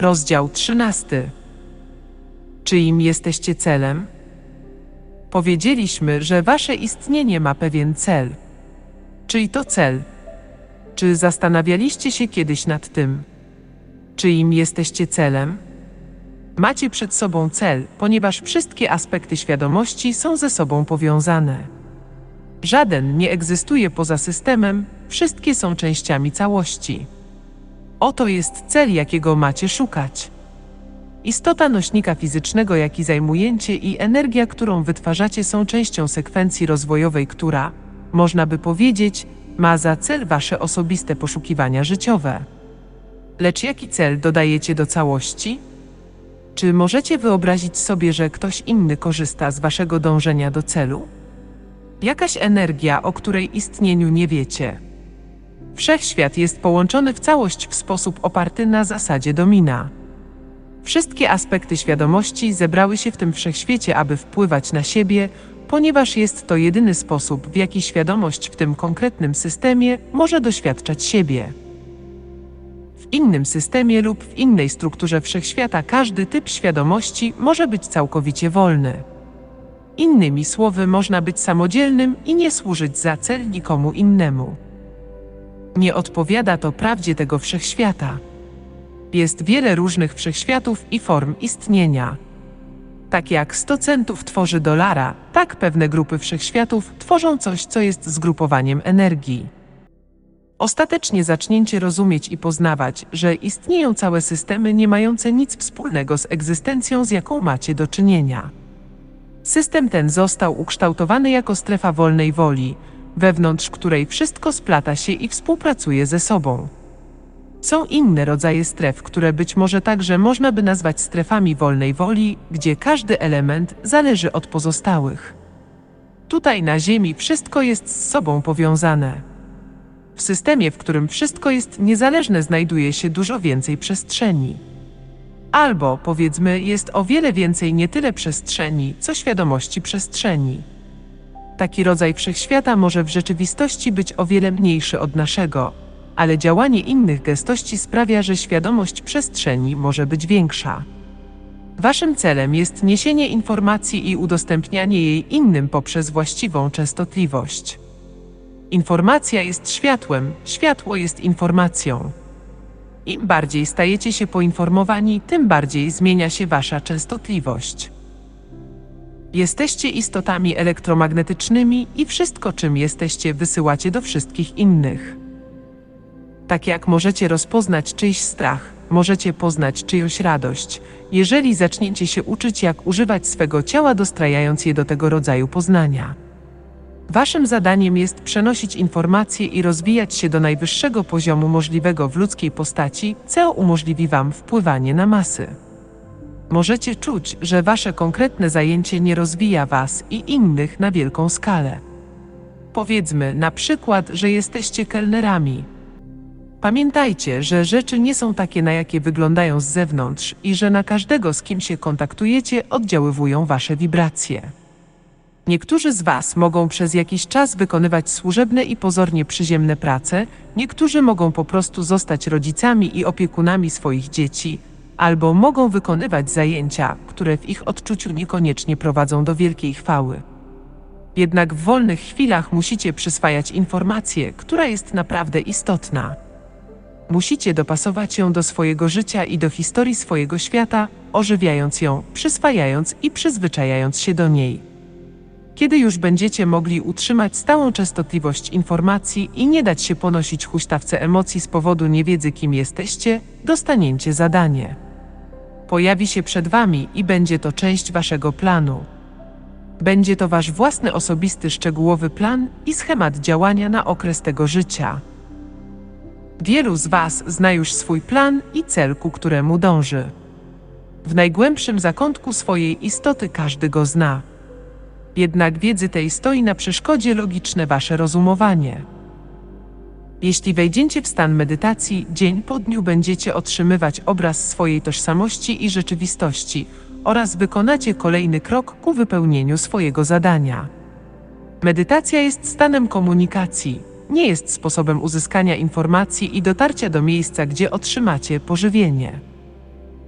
Rozdział 13. Czyim jesteście celem? Powiedzieliśmy, że wasze istnienie ma pewien cel. Czyj to cel? Czy zastanawialiście się kiedyś nad tym? Czyim jesteście celem? Macie przed sobą cel, ponieważ wszystkie aspekty świadomości są ze sobą powiązane. Żaden nie egzystuje poza systemem, wszystkie są częściami całości. Oto jest cel, jakiego macie szukać. Istota nośnika fizycznego, jaki zajmujecie i energia, którą wytwarzacie, są częścią sekwencji rozwojowej, która, można by powiedzieć, ma za cel wasze osobiste poszukiwania życiowe. Lecz jaki cel dodajecie do całości? Czy możecie wyobrazić sobie, że ktoś inny korzysta z waszego dążenia do celu? Jakaś energia, o której istnieniu nie wiecie. Wszechświat jest połączony w całość w sposób oparty na zasadzie domina. Wszystkie aspekty świadomości zebrały się w tym wszechświecie, aby wpływać na siebie, ponieważ jest to jedyny sposób, w jaki świadomość w tym konkretnym systemie może doświadczać siebie. W innym systemie lub w innej strukturze wszechświata każdy typ świadomości może być całkowicie wolny. Innymi słowy, można być samodzielnym i nie służyć za cel nikomu innemu. Nie odpowiada to prawdzie tego wszechświata. Jest wiele różnych wszechświatów i form istnienia. Tak jak 100 centów tworzy dolara, tak pewne grupy wszechświatów tworzą coś, co jest zgrupowaniem energii. Ostatecznie zaczniecie rozumieć i poznawać, że istnieją całe systemy nie mające nic wspólnego z egzystencją, z jaką macie do czynienia. System ten został ukształtowany jako strefa wolnej woli, wewnątrz której wszystko splata się i współpracuje ze sobą. Są inne rodzaje stref, które być może także można by nazwać strefami wolnej woli, gdzie każdy element zależy od pozostałych. Tutaj na Ziemi wszystko jest z sobą powiązane. W systemie, w którym wszystko jest niezależne, znajduje się dużo więcej przestrzeni. Albo, powiedzmy, jest o wiele więcej nie tyle przestrzeni, co świadomości przestrzeni. Taki rodzaj wszechświata może w rzeczywistości być o wiele mniejszy od naszego, ale działanie innych gestości sprawia, że świadomość przestrzeni może być większa. Waszym celem jest niesienie informacji i udostępnianie jej innym poprzez właściwą częstotliwość. Informacja jest światłem, światło jest informacją. Im bardziej stajecie się poinformowani, tym bardziej zmienia się wasza częstotliwość. Jesteście istotami elektromagnetycznymi i wszystko, czym jesteście, wysyłacie do wszystkich innych. Tak jak możecie rozpoznać czyjś strach, możecie poznać czyjąś radość, jeżeli zaczniecie się uczyć, jak używać swego ciała, dostrajając je do tego rodzaju poznania. Waszym zadaniem jest przenosić informacje i rozwijać się do najwyższego poziomu możliwego w ludzkiej postaci, co umożliwi Wam wpływanie na masy. Możecie czuć, że Wasze konkretne zajęcie nie rozwija Was i innych na wielką skalę. Powiedzmy na przykład, że jesteście kelnerami. Pamiętajcie, że rzeczy nie są takie, na jakie wyglądają z zewnątrz i że na każdego, z kim się kontaktujecie, oddziaływują Wasze wibracje. Niektórzy z Was mogą przez jakiś czas wykonywać służebne i pozornie przyziemne prace, niektórzy mogą po prostu zostać rodzicami i opiekunami swoich dzieci, albo mogą wykonywać zajęcia, które w ich odczuciu niekoniecznie prowadzą do wielkiej chwały. Jednak w wolnych chwilach musicie przyswajać informację, która jest naprawdę istotna. Musicie dopasować ją do swojego życia i do historii swojego świata, ożywiając ją, przyswajając i przyzwyczajając się do niej. Kiedy już będziecie mogli utrzymać stałą częstotliwość informacji i nie dać się ponosić huśtawce emocji z powodu niewiedzy, kim jesteście, dostaniecie zadanie. Pojawi się przed wami i będzie to część waszego planu. Będzie to wasz własny osobisty szczegółowy plan i schemat działania na okres tego życia. Wielu z was zna już swój plan i cel, ku któremu dąży. W najgłębszym zakątku swojej istoty każdy go zna. Jednak wiedzy tej stoi na przeszkodzie logiczne wasze rozumowanie. Jeśli wejdziecie w stan medytacji, dzień po dniu będziecie otrzymywać obraz swojej tożsamości i rzeczywistości oraz wykonacie kolejny krok ku wypełnieniu swojego zadania. Medytacja jest stanem komunikacji, nie jest sposobem uzyskania informacji i dotarcia do miejsca, gdzie otrzymacie pożywienie.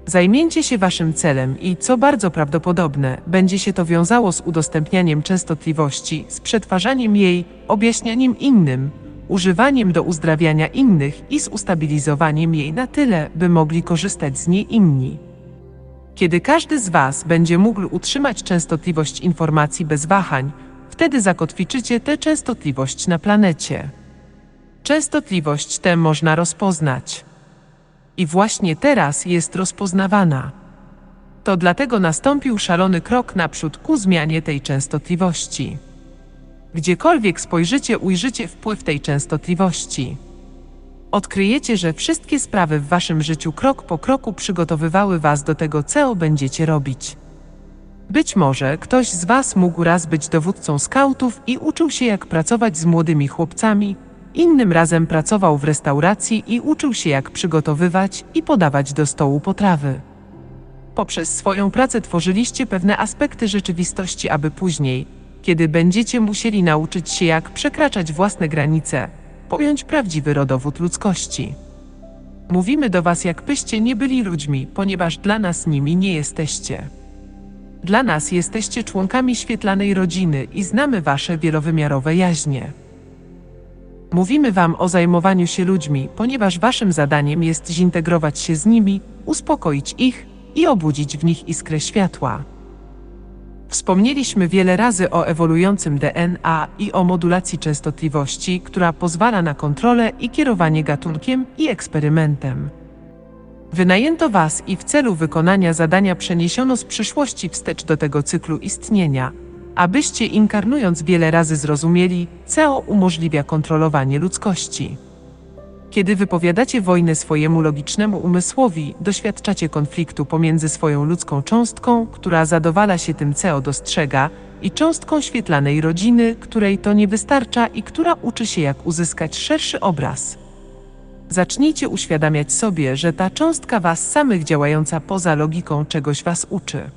Zajmijcie się waszym celem i, co bardzo prawdopodobne, będzie się to wiązało z udostępnianiem częstotliwości, z przetwarzaniem jej, objaśnianiem innym, używaniem do uzdrawiania innych i z ustabilizowaniem jej na tyle, by mogli korzystać z niej inni. Kiedy każdy z Was będzie mógł utrzymać częstotliwość informacji bez wahań, wtedy zakotwiczycie tę częstotliwość na planecie. Częstotliwość tę można rozpoznać. I właśnie teraz jest rozpoznawana. To dlatego nastąpił szalony krok naprzód ku zmianie tej częstotliwości. Gdziekolwiek spojrzycie, ujrzycie wpływ tej częstotliwości. Odkryjecie, że wszystkie sprawy w waszym życiu krok po kroku przygotowywały was do tego, co będziecie robić. Być może ktoś z was mógł raz być dowódcą skautów i uczył się, jak pracować z młodymi chłopcami, innym razem pracował w restauracji i uczył się, jak przygotowywać i podawać do stołu potrawy. Poprzez swoją pracę tworzyliście pewne aspekty rzeczywistości, aby później, kiedy będziecie musieli nauczyć się, jak przekraczać własne granice, pojąć prawdziwy rodowód ludzkości. Mówimy do was, jakbyście nie byli ludźmi, ponieważ dla nas nimi nie jesteście. Dla nas jesteście członkami świetlanej rodziny i znamy wasze wielowymiarowe jaźnie. Mówimy wam o zajmowaniu się ludźmi, ponieważ waszym zadaniem jest zintegrować się z nimi, uspokoić ich i obudzić w nich iskrę światła. Wspomnieliśmy wiele razy o ewoluującym DNA i o modulacji częstotliwości, która pozwala na kontrolę i kierowanie gatunkiem i eksperymentem. Wynajęto Was i w celu wykonania zadania przeniesiono z przyszłości wstecz do tego cyklu istnienia, abyście inkarnując wiele razy zrozumieli, co umożliwia kontrolowanie ludzkości. Kiedy wypowiadacie wojnę swojemu logicznemu umysłowi, doświadczacie konfliktu pomiędzy swoją ludzką cząstką, która zadowala się tym, co dostrzega, i cząstką świetlanej rodziny, której to nie wystarcza i która uczy się, jak uzyskać szerszy obraz. Zacznijcie uświadamiać sobie, że ta cząstka was samych działająca poza logiką czegoś was uczy.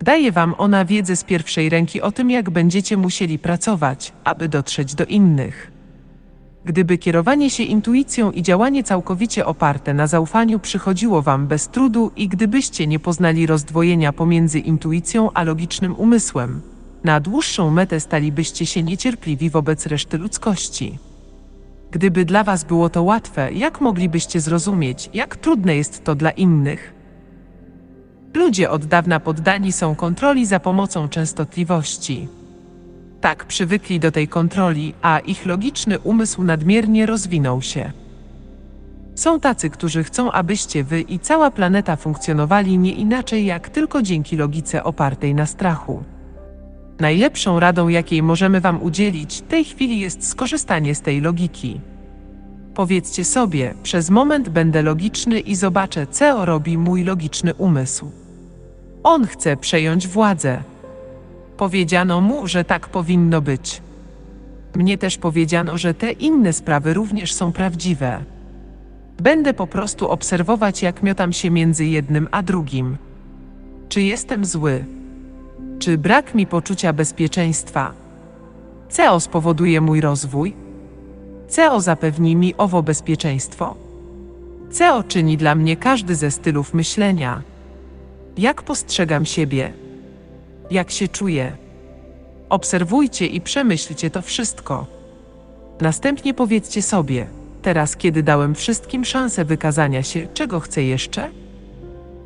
Daje wam ona wiedzę z pierwszej ręki o tym, jak będziecie musieli pracować, aby dotrzeć do innych. Gdyby kierowanie się intuicją i działanie całkowicie oparte na zaufaniu przychodziło wam bez trudu i gdybyście nie poznali rozdwojenia pomiędzy intuicją a logicznym umysłem, na dłuższą metę stalibyście się niecierpliwi wobec reszty ludzkości. Gdyby dla was było to łatwe, jak moglibyście zrozumieć, jak trudne jest to dla innych? Ludzie od dawna poddani są kontroli za pomocą częstotliwości. Tak przywykli do tej kontroli, a ich logiczny umysł nadmiernie rozwinął się. Są tacy, którzy chcą, abyście wy i cała planeta funkcjonowali nie inaczej jak tylko dzięki logice opartej na strachu. Najlepszą radą, jakiej możemy wam udzielić, tej chwili jest skorzystanie z tej logiki. Powiedzcie sobie, przez moment będę logiczny i zobaczę, co robi mój logiczny umysł. On chce przejąć władzę. Powiedziano mu, że tak powinno być. Mnie też powiedziano, że te inne sprawy również są prawdziwe. Będę po prostu obserwować, jak miotam się między jednym a drugim. Czy jestem zły? Czy brak mi poczucia bezpieczeństwa? CO spowoduje mój rozwój? CO zapewni mi owo bezpieczeństwo? CO czyni dla mnie każdy ze stylów myślenia. Jak postrzegam siebie? Jak się czuję? Obserwujcie i przemyślcie to wszystko. Następnie powiedzcie sobie, teraz kiedy dałem wszystkim szansę wykazania się, czego chcę jeszcze?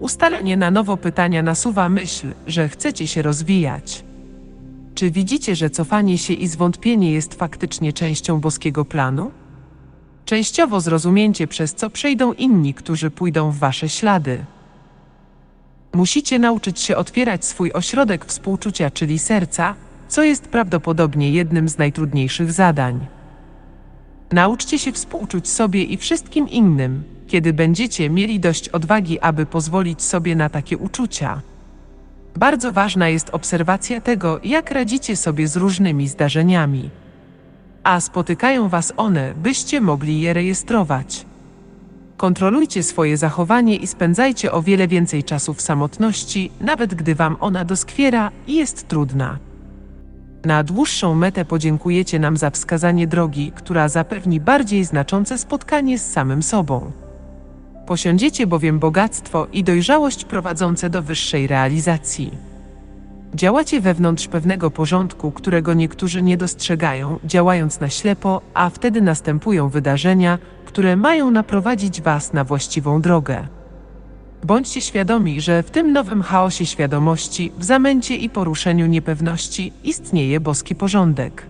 Ustalenie na nowo pytania nasuwa myśl, że chcecie się rozwijać. Czy widzicie, że cofanie się i zwątpienie jest faktycznie częścią boskiego planu? Częściowo zrozumięcie, przez co przejdą inni, którzy pójdą w wasze ślady. Musicie nauczyć się otwierać swój ośrodek współczucia, czyli serca, co jest prawdopodobnie jednym z najtrudniejszych zadań. Nauczcie się współczuć sobie i wszystkim innym, kiedy będziecie mieli dość odwagi, aby pozwolić sobie na takie uczucia. Bardzo ważna jest obserwacja tego, jak radzicie sobie z różnymi zdarzeniami. A spotykają was one, byście mogli je rejestrować. Kontrolujcie swoje zachowanie i spędzajcie o wiele więcej czasu w samotności, nawet gdy wam ona doskwiera i jest trudna. Na dłuższą metę podziękujecie nam za wskazanie drogi, która zapewni bardziej znaczące spotkanie z samym sobą. Posiądziecie bowiem bogactwo i dojrzałość prowadzące do wyższej realizacji. Działacie wewnątrz pewnego porządku, którego niektórzy nie dostrzegają, działając na ślepo, a wtedy następują wydarzenia, które mają naprowadzić Was na właściwą drogę. Bądźcie świadomi, że w tym nowym chaosie świadomości, w zamęcie i poruszeniu niepewności istnieje boski porządek.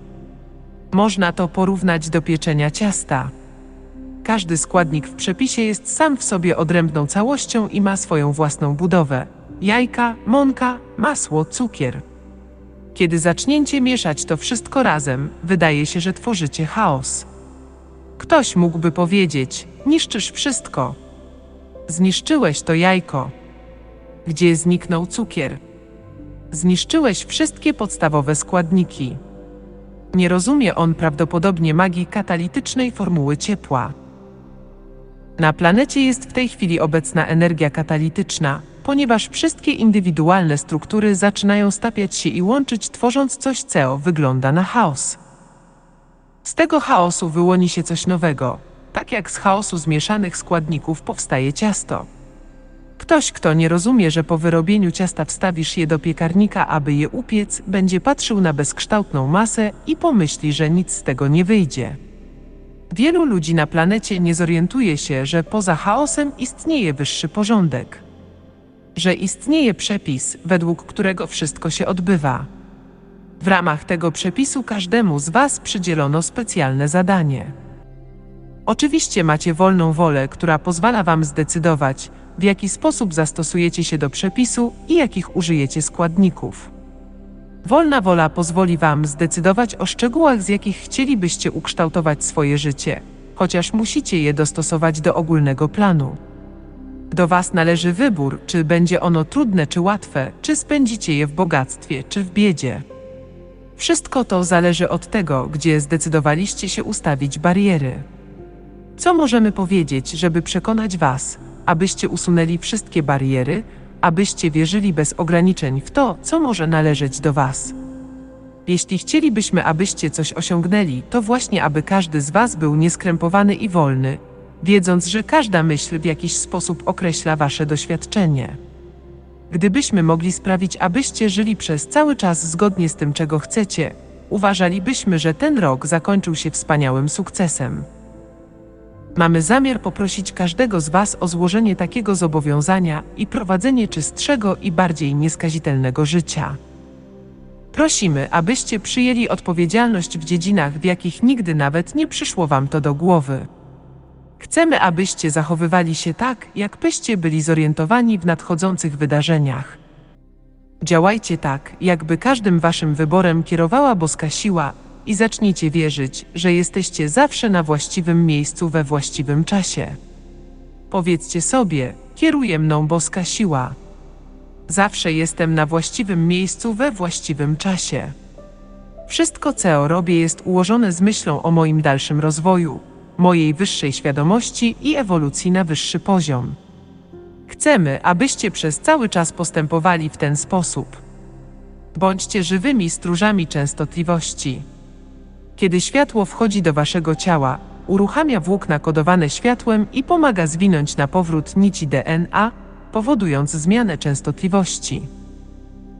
Można to porównać do pieczenia ciasta. Każdy składnik w przepisie jest sam w sobie odrębną całością i ma swoją własną budowę: jajka, mąka, masło, cukier. Kiedy zaczniecie mieszać to wszystko razem, wydaje się, że tworzycie chaos. Ktoś mógłby powiedzieć: niszczysz wszystko. Zniszczyłeś to jajko. Gdzie zniknął cukier? Zniszczyłeś wszystkie podstawowe składniki. Nie rozumie on prawdopodobnie magii katalitycznej formuły ciepła. Na planecie jest w tej chwili obecna energia katalityczna, ponieważ wszystkie indywidualne struktury zaczynają stapiać się i łączyć, tworząc coś, co wygląda na chaos. Z tego chaosu wyłoni się coś nowego, tak jak z chaosu zmieszanych składników powstaje ciasto. Ktoś, kto nie rozumie, że po wyrobieniu ciasta wstawisz je do piekarnika, aby je upiec, będzie patrzył na bezkształtną masę i pomyśli, że nic z tego nie wyjdzie. Wielu ludzi na planecie nie zorientuje się, że poza chaosem istnieje wyższy porządek. Że istnieje przepis, według którego wszystko się odbywa. W ramach tego przepisu każdemu z Was przydzielono specjalne zadanie. Oczywiście macie wolną wolę, która pozwala Wam zdecydować, w jaki sposób zastosujecie się do przepisu i jakich użyjecie składników. Wolna wola pozwoli Wam zdecydować o szczegółach, z jakich chcielibyście ukształtować swoje życie, chociaż musicie je dostosować do ogólnego planu. Do Was należy wybór, czy będzie ono trudne czy łatwe, czy spędzicie je w bogactwie, czy w biedzie. Wszystko to zależy od tego, gdzie zdecydowaliście się ustawić bariery. Co możemy powiedzieć, żeby przekonać Was, abyście usunęli wszystkie bariery, abyście wierzyli bez ograniczeń w to, co może należeć do Was? Jeśli chcielibyśmy, abyście coś osiągnęli, to właśnie aby każdy z Was był nieskrępowany i wolny, wiedząc, że każda myśl w jakiś sposób określa Wasze doświadczenie. Gdybyśmy mogli sprawić, abyście żyli przez cały czas zgodnie z tym, czego chcecie, uważalibyśmy, że ten rok zakończył się wspaniałym sukcesem. Mamy zamiar poprosić każdego z Was o złożenie takiego zobowiązania i prowadzenie czystszego i bardziej nieskazitelnego życia. Prosimy, abyście przyjęli odpowiedzialność w dziedzinach, w jakich nigdy nawet nie przyszło Wam to do głowy. Chcemy, abyście zachowywali się tak, jakbyście byli zorientowani w nadchodzących wydarzeniach. Działajcie tak, jakby każdym Waszym wyborem kierowała boska siła, i zacznijcie wierzyć, że jesteście zawsze na właściwym miejscu we właściwym czasie. Powiedzcie sobie: kieruje mną boska siła. Zawsze jestem na właściwym miejscu we właściwym czasie. Wszystko, co robię, jest ułożone z myślą o moim dalszym rozwoju, mojej wyższej świadomości i ewolucji na wyższy poziom. Chcemy, abyście przez cały czas postępowali w ten sposób. Bądźcie żywymi stróżami częstotliwości. Kiedy światło wchodzi do waszego ciała, uruchamia włókna kodowane światłem i pomaga zwinąć na powrót nici DNA, powodując zmianę częstotliwości.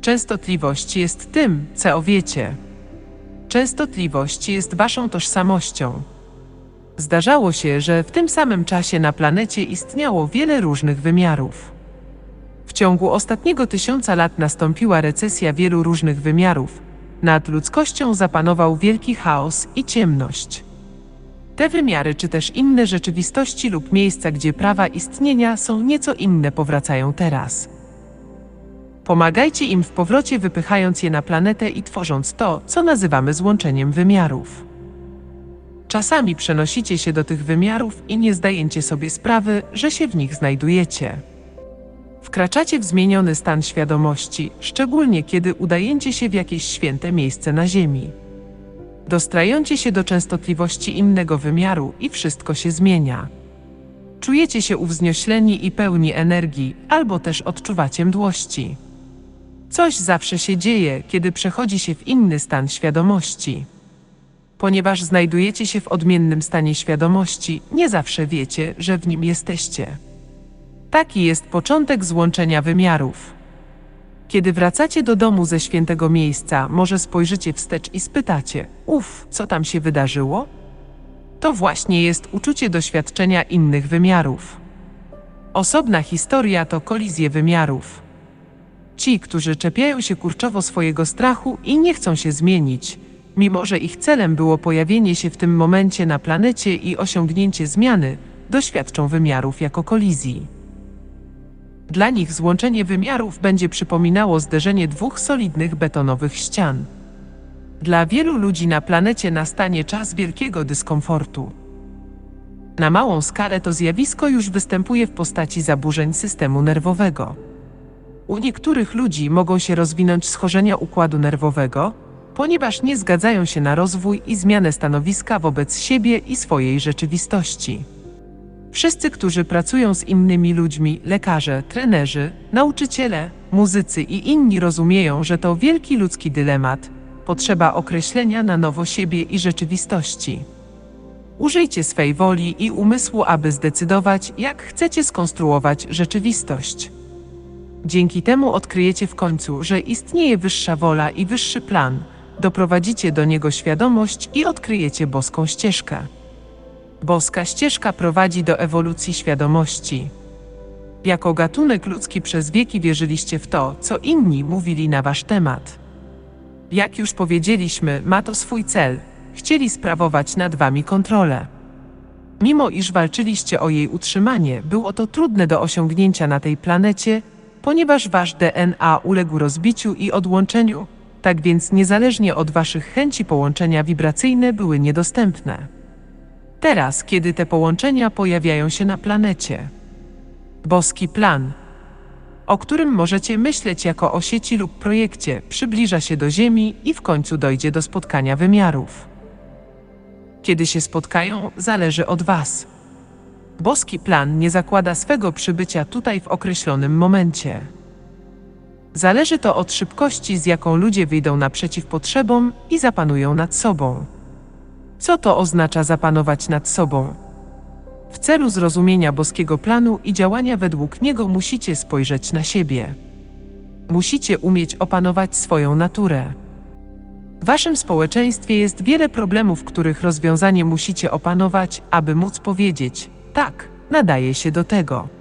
Częstotliwość jest tym, co wiecie. Częstotliwość jest waszą tożsamością. Zdarzało się, że w tym samym czasie na planecie istniało wiele różnych wymiarów. W ciągu ostatniego tysiąca lat nastąpiła recesja wielu różnych wymiarów, nad ludzkością zapanował wielki chaos i ciemność. Te wymiary, czy też inne rzeczywistości lub miejsca, gdzie prawa istnienia są nieco inne, powracają teraz. Pomagajcie im w powrocie, wypychając je na planetę i tworząc to, co nazywamy złączeniem wymiarów. Czasami przenosicie się do tych wymiarów i nie zdajecie sobie sprawy, że się w nich znajdujecie. Wkraczacie w zmieniony stan świadomości, szczególnie kiedy udajecie się w jakieś święte miejsce na Ziemi. Dostrajecie się do częstotliwości innego wymiaru i wszystko się zmienia. Czujecie się uwzniośleni i pełni energii, albo też odczuwacie mdłości. Coś zawsze się dzieje, kiedy przechodzi się w inny stan świadomości. Ponieważ znajdujecie się w odmiennym stanie świadomości, nie zawsze wiecie, że w nim jesteście. Taki jest początek złączenia wymiarów. Kiedy wracacie do domu ze świętego miejsca, może spojrzycie wstecz i spytacie: Uf, co tam się wydarzyło? To właśnie jest uczucie doświadczenia innych wymiarów. Osobna historia to kolizje wymiarów. Ci, którzy czepiają się kurczowo swojego strachu i nie chcą się zmienić, mimo że ich celem było pojawienie się w tym momencie na planecie i osiągnięcie zmiany, doświadczą wymiarów jako kolizji. Dla nich złączenie wymiarów będzie przypominało zderzenie dwóch solidnych betonowych ścian. Dla wielu ludzi na planecie nastanie czas wielkiego dyskomfortu. Na małą skalę to zjawisko już występuje w postaci zaburzeń systemu nerwowego. U niektórych ludzi mogą się rozwinąć schorzenia układu nerwowego, ponieważ nie zgadzają się na rozwój i zmianę stanowiska wobec siebie i swojej rzeczywistości. Wszyscy, którzy pracują z innymi ludźmi, lekarze, trenerzy, nauczyciele, muzycy i inni rozumieją, że to wielki ludzki dylemat, potrzeba określenia na nowo siebie i rzeczywistości. Użyjcie swej woli i umysłu, aby zdecydować, jak chcecie skonstruować rzeczywistość. Dzięki temu odkryjecie w końcu, że istnieje wyższa wola i wyższy plan, doprowadzicie do niego świadomość i odkryjecie boską ścieżkę. Boska ścieżka prowadzi do ewolucji świadomości. Jako gatunek ludzki przez wieki wierzyliście w to, co inni mówili na wasz temat. Jak już powiedzieliśmy, ma to swój cel. Chcieli sprawować nad wami kontrolę. Mimo iż walczyliście o jej utrzymanie, było to trudne do osiągnięcia na tej planecie, ponieważ wasz DNA uległ rozbiciu i odłączeniu, tak więc niezależnie od waszych chęci połączenia wibracyjne były niedostępne. Teraz, kiedy te połączenia pojawiają się na planecie. Boski plan, o którym możecie myśleć jako o sieci lub projekcie, przybliża się do Ziemi i w końcu dojdzie do spotkania wymiarów. Kiedy się spotkają, zależy od Was. Boski plan nie zakłada swego przybycia tutaj w określonym momencie. Zależy to od szybkości, z jaką ludzie wyjdą naprzeciw potrzebom i zapanują nad sobą. Co to oznacza zapanować nad sobą? W celu zrozumienia boskiego planu i działania według niego musicie spojrzeć na siebie. Musicie umieć opanować swoją naturę. W waszym społeczeństwie jest wiele problemów, których rozwiązanie musicie opanować, aby móc powiedzieć: tak, nadaje się do tego.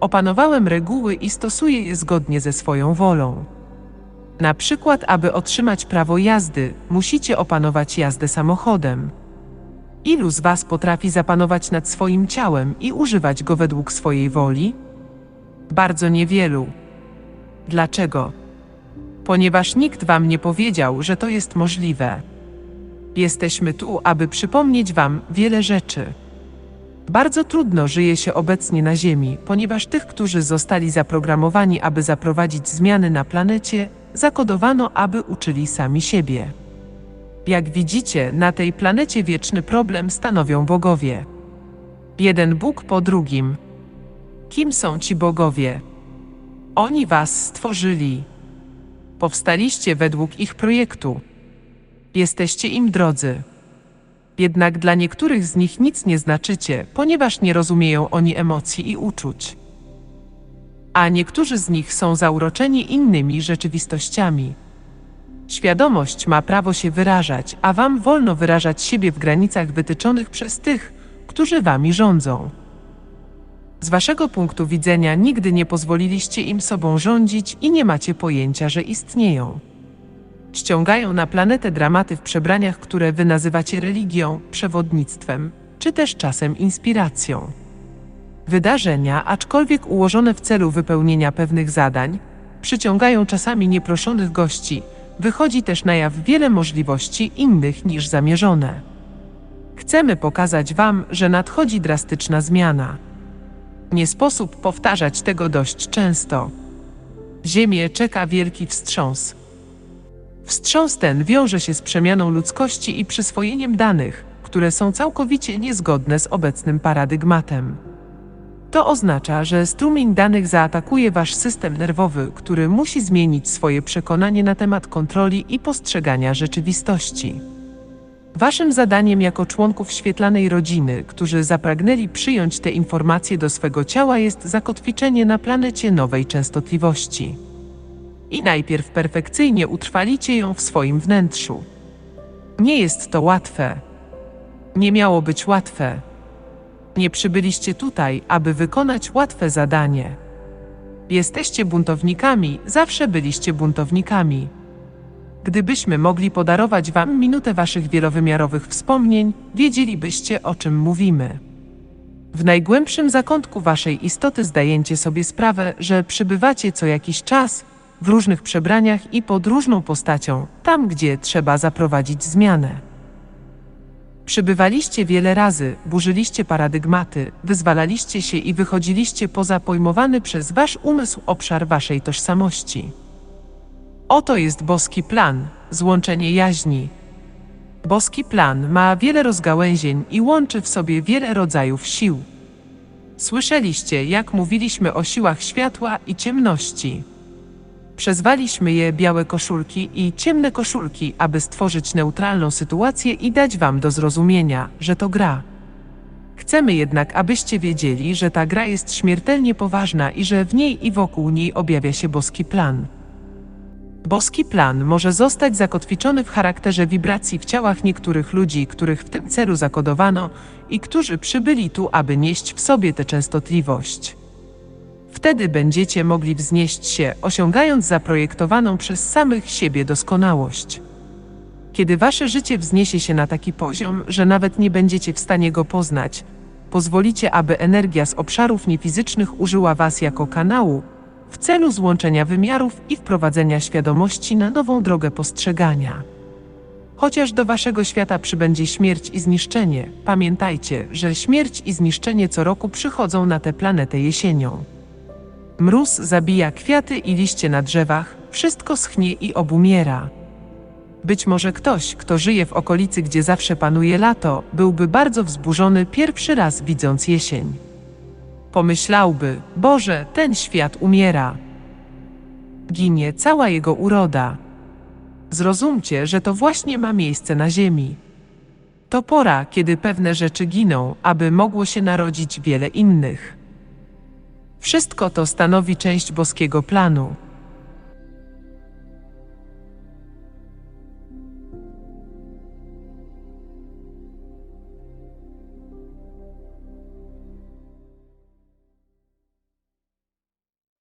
Opanowałem reguły i stosuję je zgodnie ze swoją wolą. Na przykład, aby otrzymać prawo jazdy, musicie opanować jazdę samochodem. Ilu z Was potrafi zapanować nad swoim ciałem i używać go według swojej woli? Bardzo niewielu. Dlaczego? Ponieważ nikt Wam nie powiedział, że to jest możliwe. Jesteśmy tu, aby przypomnieć Wam wiele rzeczy. Bardzo trudno żyje się obecnie na Ziemi, ponieważ tych, którzy zostali zaprogramowani, aby zaprowadzić zmiany na planecie, zakodowano, aby uczyli sami siebie. Jak widzicie, na tej planecie wieczny problem stanowią bogowie. Jeden Bóg po drugim. Kim są ci bogowie? Oni was stworzyli. Powstaliście według ich projektu. Jesteście im drodzy. Jednak dla niektórych z nich nic nie znaczycie, ponieważ nie rozumieją oni emocji i uczuć. A niektórzy z nich są zauroczeni innymi rzeczywistościami. Świadomość ma prawo się wyrażać, a wam wolno wyrażać siebie w granicach wytyczonych przez tych, którzy wami rządzą. Z waszego punktu widzenia nigdy nie pozwoliliście im sobą rządzić i nie macie pojęcia, że istnieją. Ściągają na planetę dramaty w przebraniach, które wy nazywacie religią, przewodnictwem, czy też czasem inspiracją. Wydarzenia, aczkolwiek ułożone w celu wypełnienia pewnych zadań, przyciągają czasami nieproszonych gości, wychodzi też na jaw wiele możliwości innych niż zamierzone. Chcemy pokazać Wam, że nadchodzi drastyczna zmiana. Nie sposób powtarzać tego dość często. Ziemię czeka wielki wstrząs. Wstrząs ten wiąże się z przemianą ludzkości i przyswojeniem danych, które są całkowicie niezgodne z obecnym paradygmatem. To oznacza, że strumień danych zaatakuje wasz system nerwowy, który musi zmienić swoje przekonanie na temat kontroli i postrzegania rzeczywistości. Waszym zadaniem jako członków świetlanej rodziny, którzy zapragnęli przyjąć te informacje do swego ciała, jest zakotwiczenie na planecie nowej częstotliwości. I najpierw perfekcyjnie utrwalicie ją w swoim wnętrzu. Nie jest to łatwe. Nie miało być łatwe. Nie przybyliście tutaj, aby wykonać łatwe zadanie. Jesteście buntownikami, zawsze byliście buntownikami. Gdybyśmy mogli podarować Wam minutę Waszych wielowymiarowych wspomnień, wiedzielibyście o czym mówimy. W najgłębszym zakątku Waszej istoty zdajecie sobie sprawę, że przybywacie co jakiś czas, w różnych przebraniach i pod różną postacią, tam gdzie trzeba zaprowadzić zmianę. Przybywaliście wiele razy, burzyliście paradygmaty, wyzwalaliście się i wychodziliście poza pojmowany przez wasz umysł obszar waszej tożsamości. Oto jest boski plan, złączenie jaźni. Boski plan ma wiele rozgałęzień i łączy w sobie wiele rodzajów sił. Słyszeliście, jak mówiliśmy o siłach światła i ciemności. Przezwaliśmy je białe koszulki i ciemne koszulki, aby stworzyć neutralną sytuację i dać wam do zrozumienia, że to gra. Chcemy jednak, abyście wiedzieli, że ta gra jest śmiertelnie poważna i że w niej i wokół niej objawia się boski plan. Boski plan może zostać zakotwiczony w charakterze wibracji w ciałach niektórych ludzi, których w tym celu zakodowano i którzy przybyli tu, aby nieść w sobie tę częstotliwość. Wtedy będziecie mogli wznieść się, osiągając zaprojektowaną przez samych siebie doskonałość. Kiedy wasze życie wzniesie się na taki poziom, że nawet nie będziecie w stanie go poznać, pozwolicie, aby energia z obszarów niefizycznych użyła was jako kanału w celu złączenia wymiarów i wprowadzenia świadomości na nową drogę postrzegania. Chociaż do waszego świata przybędzie śmierć i zniszczenie, pamiętajcie, że śmierć i zniszczenie co roku przychodzą na tę planetę jesienią. Mróz zabija kwiaty i liście na drzewach, wszystko schnie i obumiera. Być może ktoś, kto żyje w okolicy, gdzie zawsze panuje lato, byłby bardzo wzburzony pierwszy raz widząc jesień. Pomyślałby: Boże, ten świat umiera. Ginie cała jego uroda. Zrozumcie, że to właśnie ma miejsce na Ziemi. To pora, kiedy pewne rzeczy giną, aby mogło się narodzić wiele innych. Wszystko to stanowi część boskiego planu.